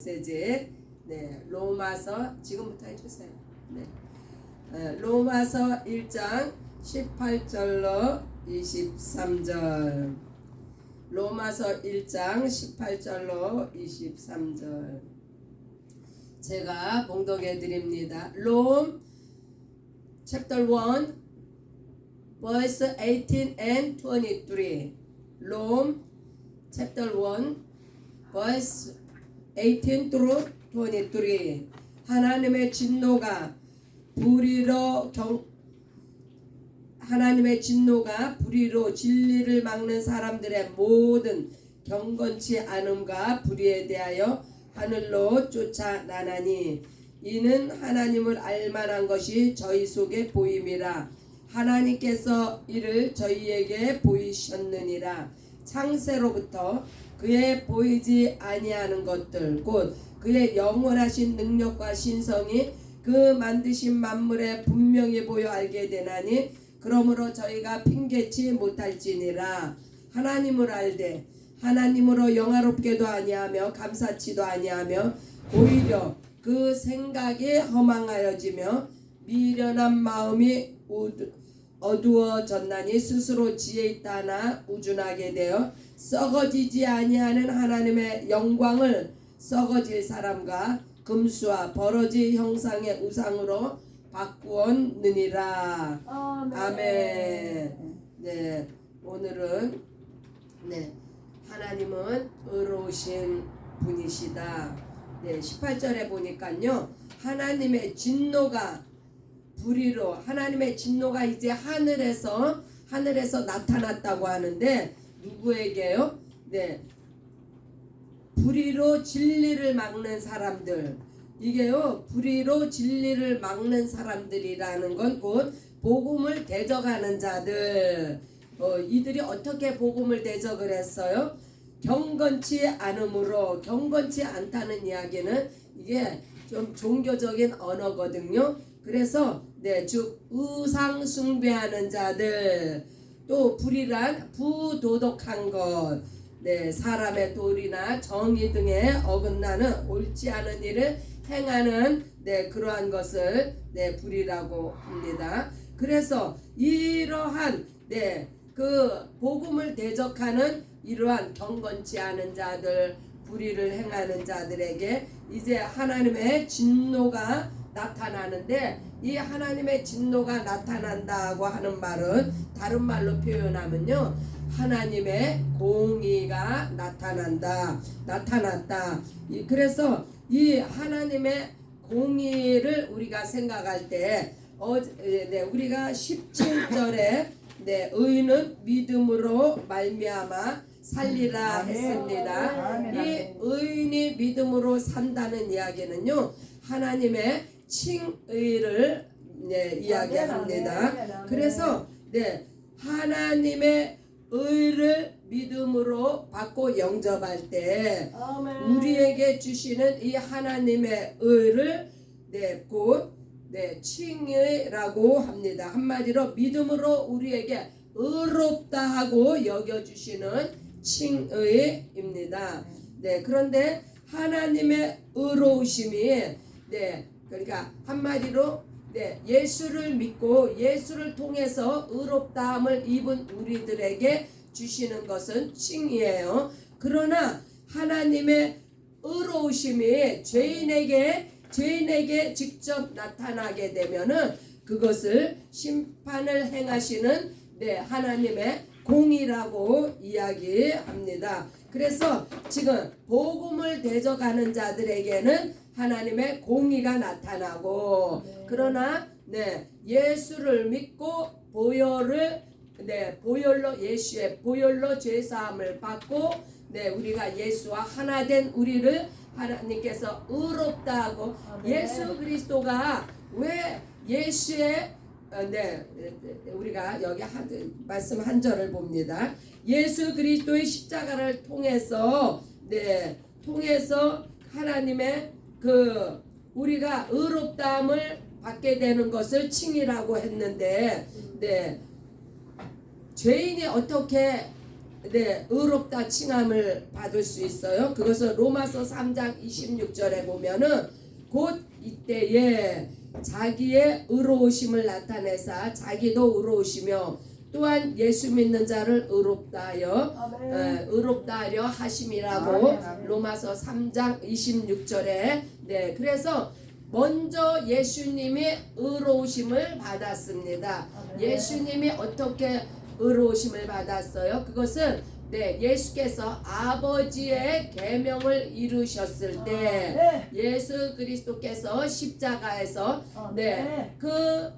메시지. 네 로마서 지금부터 해주세요. 네. 어, 로마서 1장 18절로 23절. 로마서 1장 18절로 23절. 제가 봉독해 드립니다. 롬 chapter 1 verse 18 and 23 롬 chapter 1 verse 18 through 23 하나님의 진노가 불의로 경 하나님의 진노가 불의로 진리를 막는 사람들의 모든 경건치 않음과 불의에 대하여 하늘로 쫓아나나니 이는 하나님을 알만한 것이 저희 속에 보임이라. 하나님께서 이를 저희에게 보이셨느니라 창세로부터 그의 보이지 아니하는 것들 곧 그의 영원하신 능력과 신성이 그 만드신 만물에 분명히 보여 알게 되나니 그러므로 저희가 핑계치 못할지니라. 하나님을 알되 하나님으로 영화롭게도 아니하며 감사치도 아니하며 오히려 그 생각이 허망하여지며 미련한 마음이 우드- 어두워졌나니 스스로 지혜 있다 나 우준하게 되어 썩어지지 아니하는 하나님의 영광을 썩어질 사람과 금수와 버러지 형상의 우상으로 바꾸었느니라. 아멘. 네, 오늘은 네 하나님은 의로우신 분이시다. 네, 18절에 보니까요. 하나님의 진노가 불의로 하나님의 진노가 이제 하늘에서 하늘에서 나타났다고 하는데 누구에게요? 네. 불의로 진리를 막는 사람들. 이게요. 불의로 진리를 막는 사람들이라는 건 곧 복음을 대적하는 자들. 어, 이들이 어떻게 복음을 대적을 했어요? 경건치 않음으로 경건치 않다는 이야기는 이게 좀 종교적인 언어거든요. 그래서 네, 즉 의상 숭배하는 자들 또 불이란 부도덕한 것 네, 사람의 도리나 정의 등에 어긋나는 옳지 않은 일을 행하는 네, 그러한 것을 네, 불이라고 합니다. 그래서 이러한 네, 그 복음을 대적하는 이러한 경건치 않은 자들, 불의를 행하는 자들에게 이제 하나님의 진노가 나타나는데 이 하나님의 진노가 나타난다고 하는 말은 다른 말로 표현하면요. 하나님의 공의가 나타난다. 나타났다. 이- 그래서 이 하나님의 공의를 우리가 생각할 때 어, 네, 우리가 17절에 네, 의는 믿음으로 말미암아 살리라. 했습니다. 이 의인이 믿음으로 산다는 이야기는요. 하나님의 칭의를 네, 이야기합니다. 아멘, 아멘. 그래서 네, 하나님의 의를 믿음으로 받고 영접할 때 우리에게 주시는 이 하나님의 의를 네, 곧 네, 칭의라고 합니다. 한마디로 믿음으로 우리에게 의롭다 하고 여겨 주시는 칭의입니다. 네, 그런데 하나님의 의로우심이 네, 그러니까 한마디로 네, 예수를 믿고 예수를 통해서 의롭다함을 입은 우리들에게 주시는 것은 칭이에요. 그러나 하나님의 의로우심이 죄인에게 죄인에게 직접 나타나게 되면은 그것을 심판을 행하시는 네, 하나님의 공이라고 이야기합니다. 그래서 지금 복음을 대적하는 자들에게는 하나님의 공의가 나타나고 네. 그러나 네, 예수를 믿고 보혈을 네, 보혈로 예수의 보혈로 죄 사함을 받고 네, 우리가 예수와 하나 된 우리를 하나님께서 의롭다 하고 아멘. 예수 그리스도가 왜 예수의 어, 네, 네, 우리가 여기 한, 말씀 한 절을 봅니다. 예수 그리스도의 십자가를 통해서 네, 통해서 하나님의 그 우리가 의롭다함을 받게 되는 것을 칭이라고 했는데 네, 죄인이 어떻게 네, 의롭다 칭함을 받을 수 있어요. 그것은 로마서 3장 26절에 보면은 곧 이때에 자기의 의로우심을 나타내사 자기도 의로우시며 또한 예수 믿는 자를 의롭다 하여. 에, 의롭다 하려 하심이라고 아멘, 아멘. 로마서 3장 26절에 네 그래서 먼저 예수님이 의로우심을 받았습니다. 아멘. 예수님이 어떻게 의로우심을 받았어요? 그것은 네 예수께서 아버지의 계명을 이루셨을 때 네. 예수 그리스도께서 십자가에서 아, 네, 그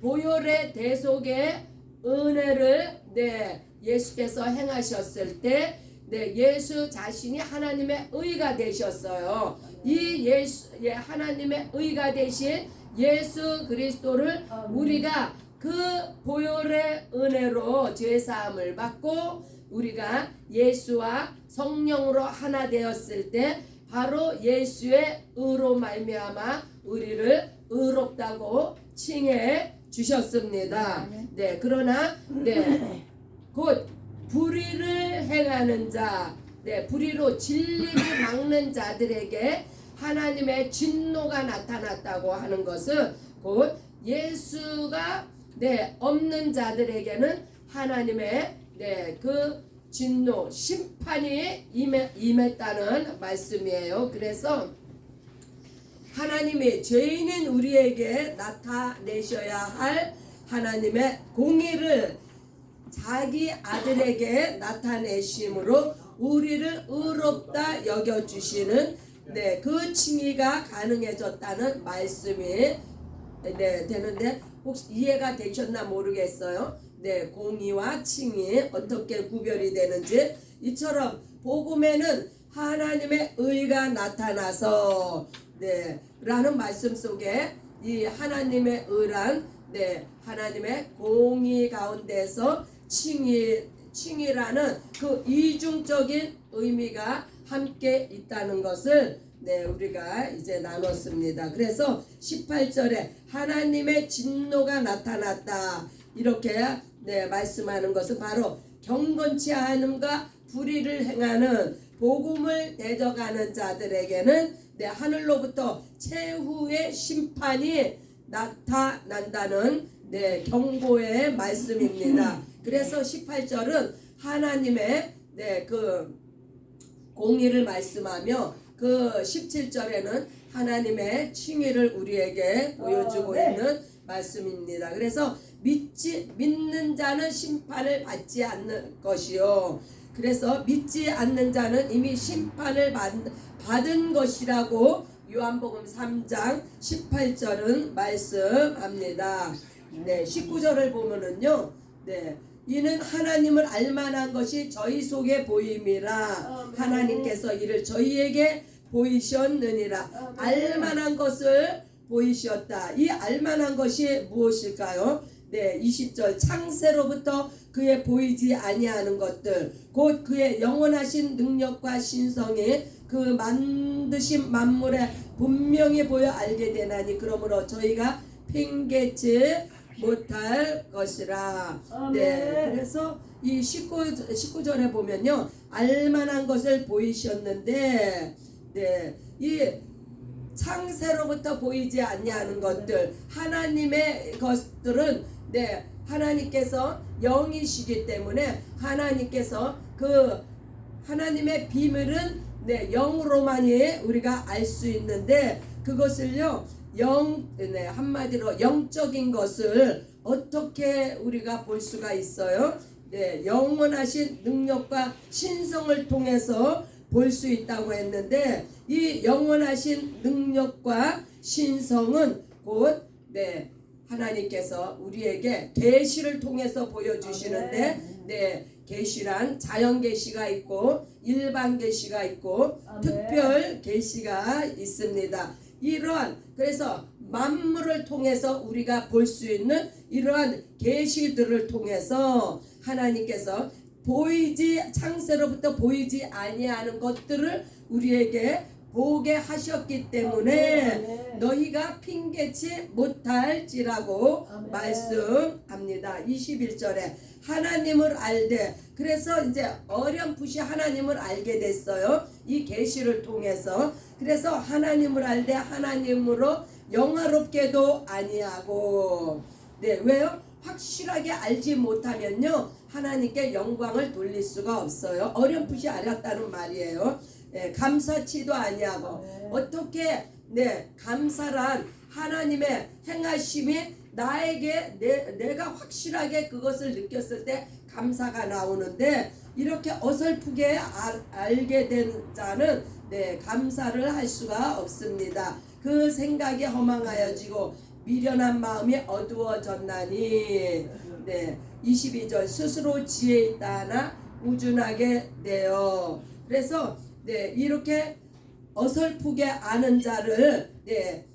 보혈의 대속의 은혜를 네, 예수께서 행하셨을 때 네, 예수 자신이 하나님의 의가 되셨어요. 이 예수 예, 하나님의 의가 되신 예수 그리스도를. 우리가 그 보혈의 은혜로 죄 사함을 받고 우리가 예수와 성령으로 하나 되었을 때 바로 예수의 의로 말미암아 우리를 의롭다고 칭해 주셨습니다. 네, 그러나 네, 곧 불의를 행하는 자, 네, 불의로 진리를 막는 자들에게 하나님의 진노가 나타났다고 하는 것은 곧 예수가 네, 없는 자들에게는 하나님의 네, 그 진노, 심판이 임했다는 말씀이에요. 그래서 하나님이 죄인인 우리에게 나타내셔야 할 하나님의 공의를 자기 아들에게 나타내심으로 우리를 의롭다 여겨 주시는 네, 그 칭의가 가능해졌다는 말씀이 네, 되는데 혹시 이해가 되셨나 모르겠어요. 네, 공의와 칭의 어떻게 구별이 되는지 이처럼 복음에는 하나님의 의가 나타나서 네, 라는 말씀 속에 이 하나님의 의란 네, 하나님의 공의 가운데서 칭의 칭의라는 그 이중적인 의미가 함께 있다는 것을 네, 우리가 이제 나눴습니다. 그래서 18절에 하나님의 진노가 나타났다. 이렇게 네, 말씀하는 것은 바로 경건치 않음과 불의를 행하는 복음을 대적하는 자들에게는 네, 하늘로부터 최후의 심판이 나타난다는 네, 경고의 말씀입니다. 그래서 18절은 하나님의 네, 그 공의를 말씀하며 그 17절에는 하나님의 칭의를 우리에게 보여주고 아, 네. 있는 말씀입니다. 그래서 믿지 믿는 자는 심판을 받지 않는 것이요. 그래서 믿지 않는 자는 이미 심판을 받, 받은 것이라고 요한복음 3장 18절은 말씀합니다. 네, 19절을 보면은요. 네. 이는 하나님을 알만한 것이 저희 속에 보임이라. 하나님께서 이를 저희에게 보이셨느니라. 알만한 것을 보이셨다 이 알만한 것이 무엇일까요? 네 20절 창세로부터 그의 보이지 아니하는 것들 곧 그의 영원하신 능력과 신성이 그 만드신 만물에 분명히 보여 알게 되나니 그러므로 저희가 핑계치 못할 것이라. 네, 아멘. 그래서 이 19, 19절에 보면요. 알만한 것을 보이셨는데, 네, 이 창세로부터 보이지 아니하는 것들, 하나님의 것들은, 네, 하나님께서 영이시기 때문에 하나님께서 그 하나님의 비밀은 네, 영으로만이 우리가 알 수 있는데 그것을요 영 네, 한마디로 영적인 것을 어떻게 우리가 볼 수가 있어요? 네, 영원하신 능력과 신성을 통해서 볼 수 있다고 했는데 이 영원하신 능력과 신성은 곧 네, 하나님께서 우리에게 계시를 통해서 보여주시는데 네, 계시란 자연 계시가 있고 일반 계시가 있고 아멘. 특별 계시가 있습니다. 이러한 그래서 만물을 통해서 우리가 볼 수 있는 이러한 계시들을 통해서 하나님께서 보이지 창세로부터 보이지 아니하는 것들을 우리에게 보게 하셨기 때문에 네. 너희가 핑계치 못할지라고 아멘. 말씀합니다. 21절에 하나님을 알되 그래서 이제 어렴풋이 하나님을 알게 됐어요. 이 계시를 통해서 그래서 하나님을 알되 하나님으로 영화롭게도 아니하고 네 왜요? 확실하게 알지 못하면요 하나님께 영광을 돌릴 수가 없어요. 어렴풋이 알았다는 말이에요. 예, 감사치도 아니하고 네. 어떻게 네 감사란 하나님의 행하심이 나에게 내, 내가 확실하게 그것을 느꼈을 때 감사가 나오는데 이렇게 어설프게 알, 알게 된 자는 네 감사를 할 수가 없습니다. 그 생각이 허망하여지고 미련한 마음이 어두워졌나니 네 22절 스스로 지혜 있다 하나 우준하게 되어 그래서 네 이렇게 어설프게 아는 자를 네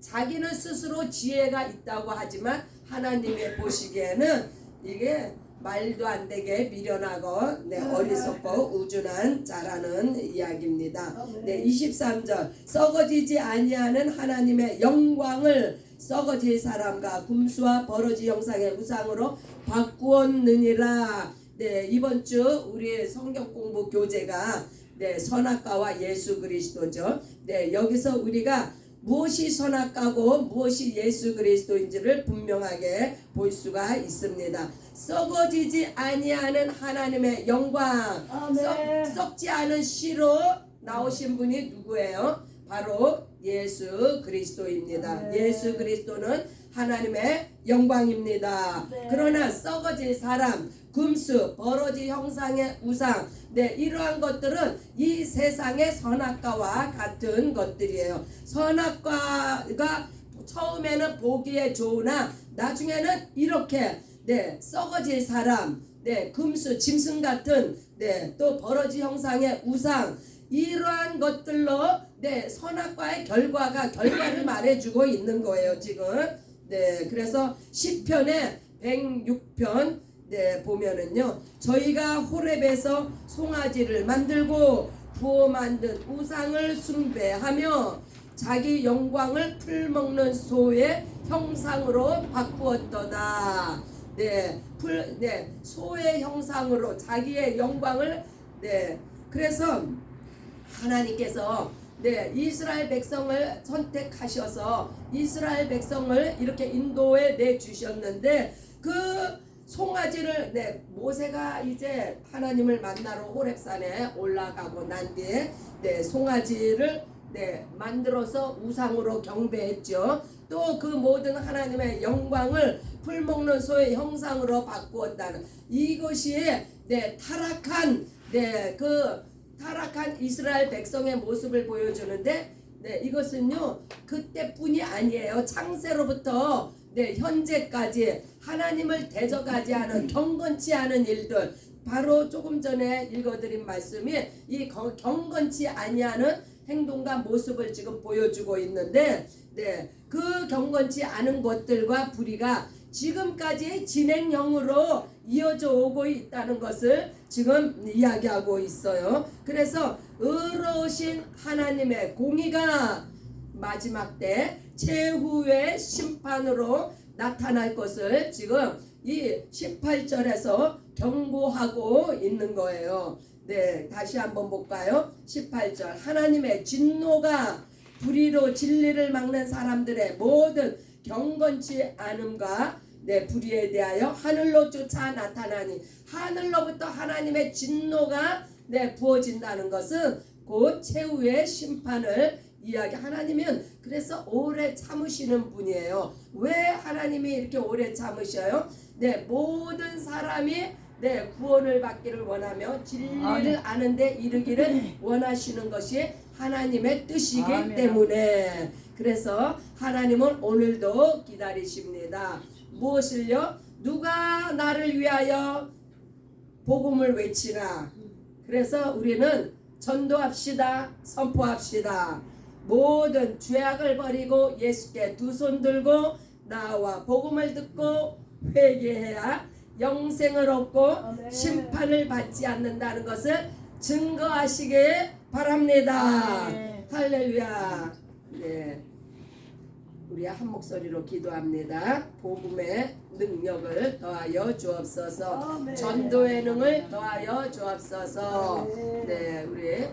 자기는 스스로 지혜가 있다고 하지만 하나님의 보시기에는 이게 말도 안 되게 미련하고 네, 어리석고 우준한 자라는 이야기입니다. 네, 23절 썩어지지 아니하는 하나님의 영광을 썩어질 사람과 금수와 버러지 형상의 우상으로 바꾸었느니라. 네, 이번 주 우리의 성경 공부 교재가 네, 선악과와 예수 그리스도죠. 네, 여기서 우리가 무엇이 선악과고 무엇이 예수 그리스도인지를 분명하게 볼 수가 있습니다. 썩어지지 아니하는 하나님의 영광, 아멘. 썩, 썩지 않은 씨로 나오신 분이 누구예요? 바로 예수 그리스도입니다. 네. 예수 그리스도는 하나님의 영광입니다. 네. 그러나 썩어질 사람, 금수, 버러지 형상의 우상, 네 이러한 것들은 이 세상의 선악과와 같은 것들이에요. 선악과가 처음에는 보기에 좋으나 나중에는 이렇게 네 썩어질 사람, 네 금수, 짐승 같은 네또 버러지 형상의 우상 이러한 것들로 네 선악과의 결과가 결과를 말해주고 있는 거예요 지금. 네 그래서 시편의 106편 네 보면은요 저희가 호렙에서 송아지를 만들고 부어 만든 우상을 숭배하며 자기 영광을 풀먹는 소의 형상으로 바꾸었도다. 네, 풀, 네, 소의 형상으로 자기의 영광을 네, 그래서 하나님께서 네, 이스라엘 백성을 선택하셔서 이스라엘 백성을 이렇게 인도에 내 주셨는데 그 송아지를 네, 모세가 이제 하나님을 만나러 호렙산에 올라가고 난 뒤에 네, 송아지를 네, 만들어서 우상으로 경배했죠. 또 그 모든 하나님의 영광을 풀먹는 소의 형상으로 바꾸었다는 이것이 네, 타락한 네, 그 타락한 이스라엘 백성의 모습을 보여주는데 네, 이것은요 그때뿐이 아니에요 창세로부터 네, 현재까지 하나님을 대적하지 않은 경건치 않은 일들 바로 조금 전에 읽어드린 말씀이 이 경- 경건치 아니하는 행동과 모습을 지금 보여주고 있는데 네, 그 경건치 않은 것들과 불의가 지금까지 진행형으로 이어져 오고 있다는 것을 지금 이야기하고 있어요. 그래서 의로우신 하나님의 공의가 마지막 때 최후의 심판으로 나타날 것을 지금 이 18절에서 경고하고 있는 거예요. 네, 다시 한번 볼까요? 18절. 하나님의 진노가 불의로 진리를 막는 사람들의 모든 경건치 않음과 네, 불의에 대하여 하늘로 쫓아 나타나니 하늘로부터 하나님의 진노가 네, 부어진다는 것은 곧 최후의 심판을 이야기 하나님은 그래서 오래 참으시는 분이에요. 왜 하나님이 이렇게 오래 참으셔요? 네, 모든 사람이 네, 구원을 받기를 원하며 진리를. 아는데 이르기를 원하시는 것이 하나님의 뜻이기 아멘. 때문에 그래서 하나님은 오늘도 기다리십니다. 무엇을요? 누가 나를 위하여 복음을 외치나? 그래서 우리는 전도합시다. 선포합시다. 모든 죄악을 버리고 예수께 두 손 들고 나와 복음을 듣고 회개해야 영생을 얻고 아멘. 심판을 받지 않는다는 것을 증거하시길 바랍니다. 네. 할렐루야. 네. 우리 한 목소리로 기도합니다. 복음의 능력을 더하여 주옵소서. 아멘. 전도의 능을 더하여 주옵소서. 네, 우리